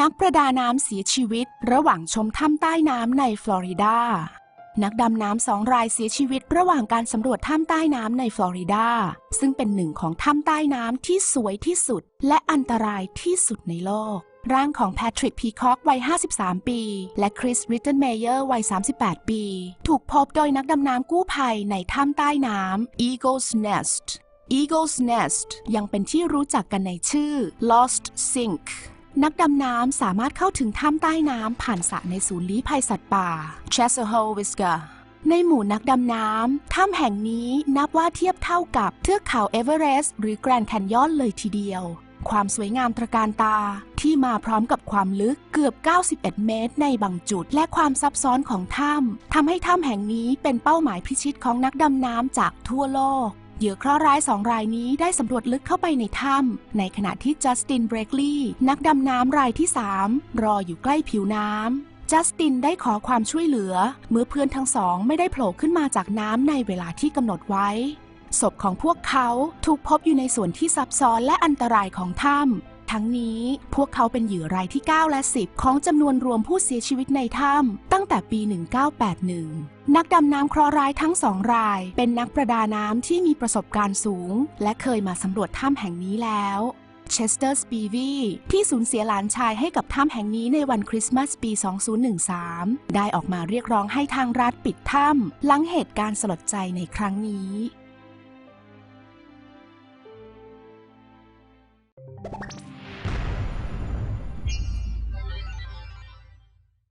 นักประดาน้ำเสียชีวิตระหว่างชมถ้ำใต้น้ำในฟลอริดา นักดำน้ำสองรายเสียชีวิตระหว่างการสำรวจถ้ำใต้น้ำในฟลอริดา ซึ่งเป็นหนึ่งของถ้ำใต้น้ำที่สวยที่สุด และอันตรายที่สุดในโลก ร่างของแพทริกพีคอกวัย 53 ปี และคริสริตเทนเมเยอร์วัย 38 ปี ถูกพบโดยนักดำน้ำกู้ภัยในถ้ำใต้น้ำ Eagle's Nest Eagle's Nest ยังเป็นที่รู้จักกันในชื่อ Lost Sink นักดำน้ำสามารถเข้าถึงถ้ำใต้น้ำผ่านสระในศูนย์ลี้ภัยสัตว์ป่า c h e s a h o w i s k a ในหมู่นักดำน้ำ ถ้ำแห่งนี้นับว่าเทียบเท่ากับเทือกเขาเอเวอเรสต์หรือแกรนด์แคนยอนเลยทีเดียว ความสวยงามตระการตาที่มาพร้อมกับความลึกเกือบ 91 เมตร ในบางจุด และความซับซ้อนของถ้ำทำให้ถ้ำแห่งนี้เป็นเป้าหมายพิชิตของนักดำน้ำจากทั่วโลก เหยื่อเคราะห์ร้ายสองรายนี้ได้สำรวจลึกเข้าไปในถ้ำในขณะที่จัสตินเบรกลีย์นักดำน้ำรายที่ 3 รออยู่ใกล้ผิวน้ำจัสตินได้ขอความช่วยเหลือ เมื่อเพื่อนทั้งสองไม่ได้โผล่ขึ้นมาจากน้ำในเวลาที่กำหนดไว้ศพของพวกเขาถูกพบอยู่ในส่วนที่ซับซ้อนและอันตรายของถ้ำ ทั้งนี้พวกเขาเป็นเหยื่อรายที่ 9 และ 10 ของจำนวนรวมผู้เสียชีวิตในถ้ำตั้งแต่ปี 1981 นักดำน้ำเคราะห์ร้ายทั้งสองราย เป็นนักประดาน้ำที่มีประสบการณ์สูง และเคยมาสำรวจถ้ำแห่งนี้แล้วเชสเตอร์สปีวีที่สูญเสียหลานชายให้กับถ้ำแห่งนี้ในวันคริสต์มาสปี 2013 ได้ออกมาเรียกร้องให้ทางรัฐปิดถ้ำหลังเหตุการณ์สลดใจในครั้งนี้「